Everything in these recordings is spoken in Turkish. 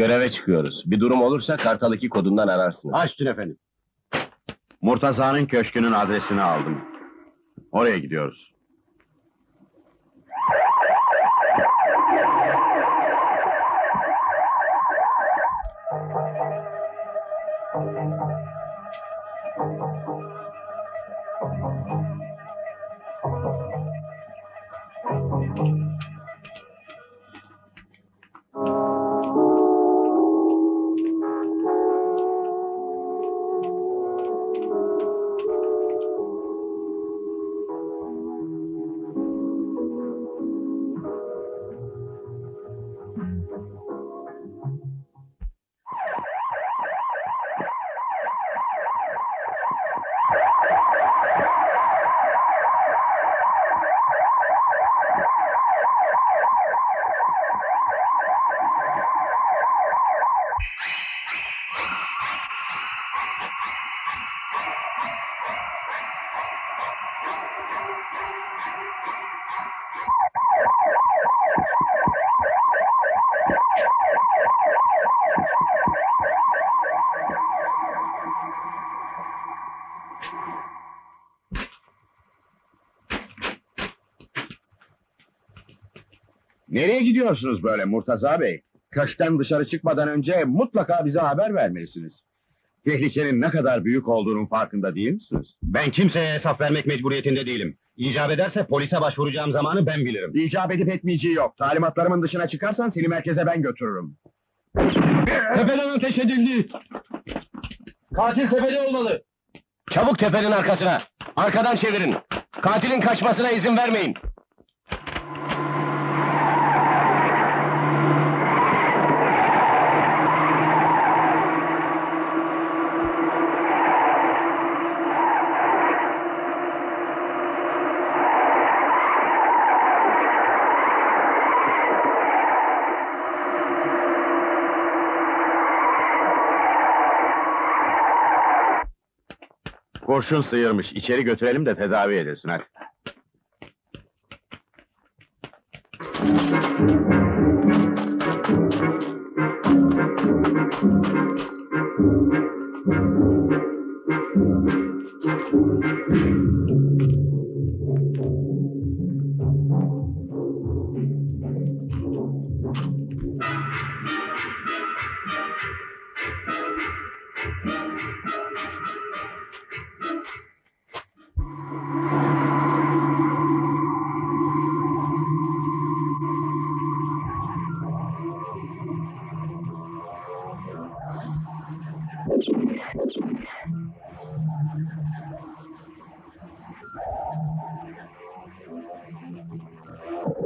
Göreve çıkıyoruz. Bir durum olursa Kartal 2 kodundan ararsınız. Üstüne efendim. Murtaza'nın köşkünün adresini aldım. Oraya gidiyoruz. Nereye gidiyorsunuz böyle Murtaza Bey? Köşkten dışarı çıkmadan önce mutlaka bize haber vermelisiniz. Tehlikenin ne kadar büyük olduğunun farkında değil misiniz? Ben kimseye hesap vermek mecburiyetinde değilim. İcap ederse polise başvuracağım zamanı ben bilirim. İcap edip etmeyeceği yok. Talimatlarımın dışına çıkarsan seni merkeze ben götürürüm. Tepeden ateş edildi. Katil tepede olmalı. Çabuk tepenin arkasına. Arkadan çevirin. Katilin kaçmasına izin vermeyin. Kurşun sıyırmış. İçeri götürelim de tedavi edilsin hadi.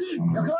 역할!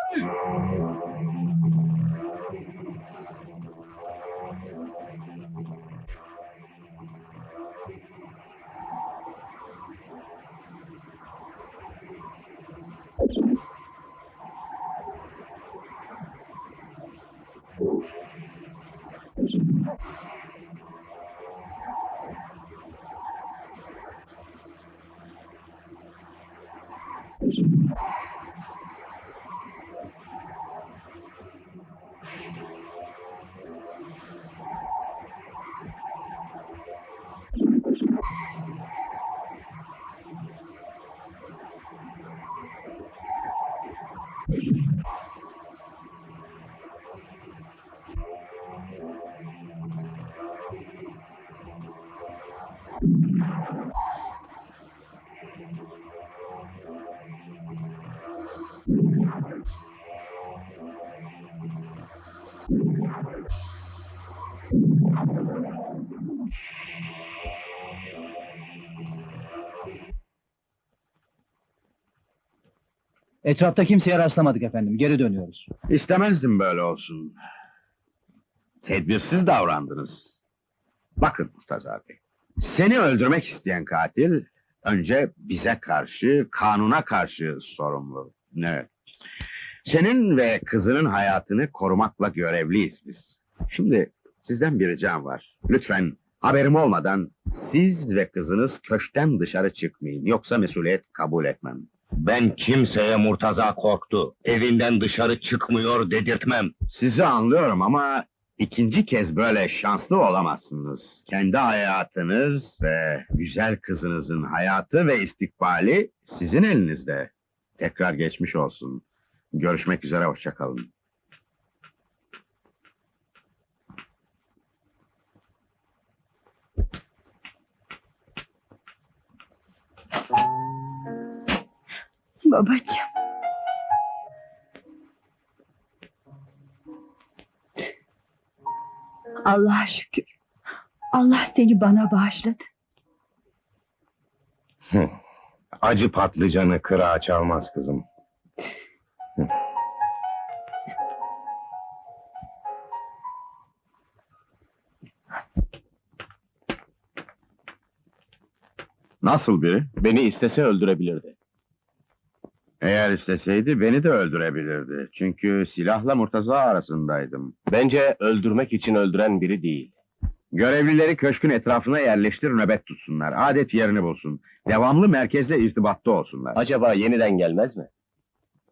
Etrafta kimseye rastlamadık efendim. Geri dönüyoruz. İstemezdim böyle olsun. Tedbirsiz davrandınız. Bakın Murtaza Bey. Seni öldürmek isteyen katil önce bize karşı, kanuna karşı sorumlu. Evet. Senin ve kızının hayatını korumakla görevliyiz biz. Şimdi sizden bir ricam var. Lütfen haberim olmadan siz ve kızınız köşkten dışarı çıkmayın. Yoksa mesuliyet kabul etmem. Ben kimseye Murtaza korktu. Evinden dışarı çıkmıyor dedirtmem. Sizi anlıyorum ama ikinci kez böyle şanslı olamazsınız. Kendi hayatınız ve güzel kızınızın hayatı ve istikbali sizin elinizde. Tekrar geçmiş olsun. Görüşmek üzere, hoşçakalın. Babacığım. Allah'a şükür. Allah seni bana bağışladı. Acı patlıcanı kırağa çalmaz kızım. Nasıl biri? Beni istese öldürebilirdi. Eğer isteseydi beni de öldürebilirdi. Çünkü silahla Murtaza arasındaydım. Bence öldürmek için öldüren biri değil. Görevlileri köşkün etrafına yerleştir, nöbet tutsunlar. Adet yerini bulsun. Devamlı merkezle irtibatta olsunlar. Acaba yeniden gelmez mi?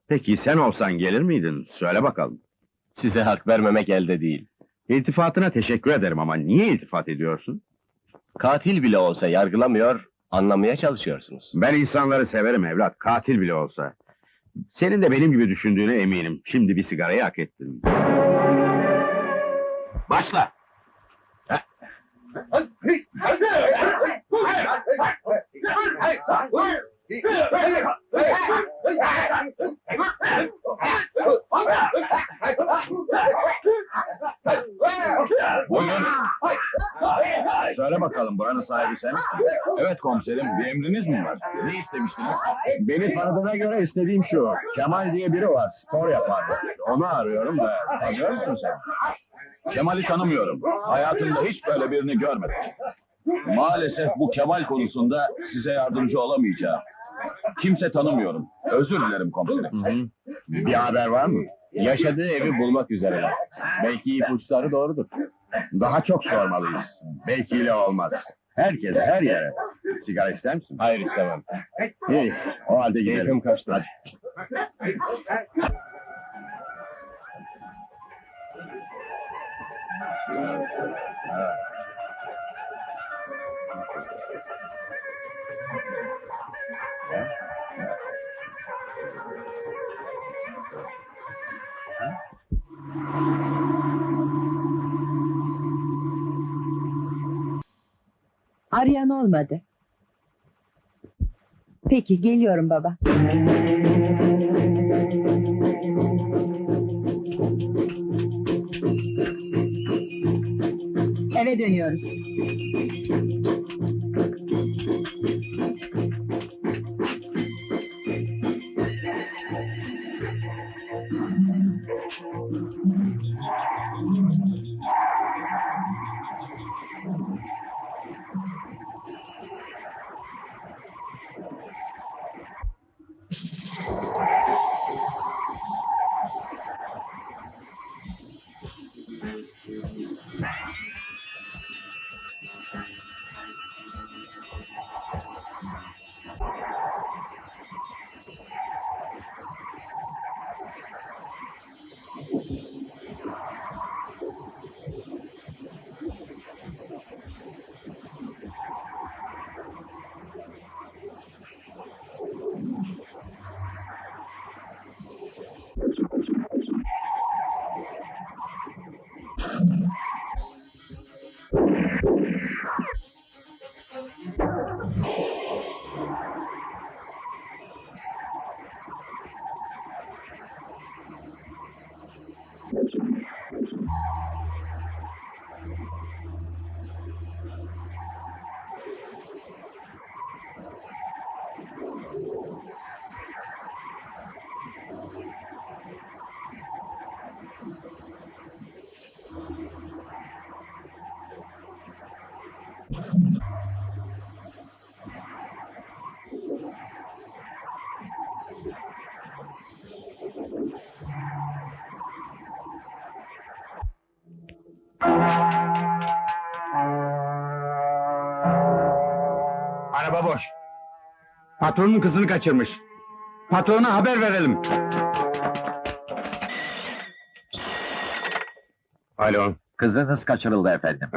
Peki sen olsan gelir miydin? Söyle bakalım. Size hak vermemek elde değil. İltifatına teşekkür ederim ama niye iltifat ediyorsun? Katil bile olsa yargılamıyor, anlamaya çalışıyorsunuz. Ben insanları severim evlat, katil bile olsa. Senin de benim gibi düşündüğüne eminim. Şimdi bir sigarayı hak ettin. Başla! Buyurun. Söyle bakalım buranın sahibi sen misin? Evet komiserim bir emriniz mi var? Ne istemiştiniz? Beni tanıdığına göre istediğim şu. Kemal diye biri var spor yapar. Onu arıyorum da tanıyor musun sen? Kemal'i tanımıyorum. Hayatımda hiç böyle birini görmedim. Maalesef bu Kemal konusunda size yardımcı olamayacağım. Kimse tanımıyorum. Özür dilerim komiserim. Bir haber var mı? Yaşadığı evi bulmak üzereler. Belki ipuçları doğrudur. Daha çok sormalıyız. Belki olmaz. Herkese her yere. Sigara ister misin? Hayır istemem. İyi. O halde gidelim. Keyfim kaçtı. Hadi. Arayan olmadı. Peki geliyorum baba. Eve dönüyoruz. Patronun kızını kaçırmış. Patrona haber verelim. Alo. Kızınız kaçırıldı efendim.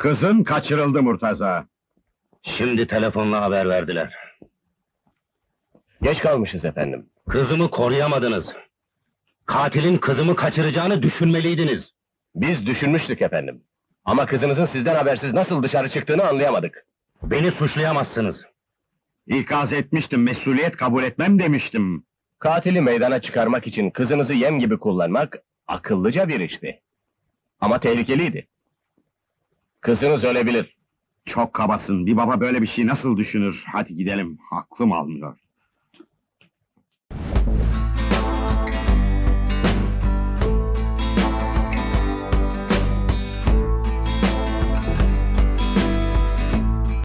Kızın kaçırıldı Murtaza. Şimdi telefonla haber verdiler. Geç kalmışız efendim. Kızımı koruyamadınız. Katilin kızımı kaçıracağını düşünmeliydiniz. Biz düşünmüştük efendim. Ama kızınızın sizden habersiz nasıl dışarı çıktığını anlayamadık. Beni suçlayamazsınız. İkaz etmiştim, mesuliyet kabul etmem demiştim. Katili meydana çıkarmak için kızınızı yem gibi kullanmak akıllıca bir işti. Ama tehlikeliydi. Kızınız ölebilir. Çok kabasın, bir baba böyle bir şey nasıl düşünür? Hadi gidelim, aklım almıyor.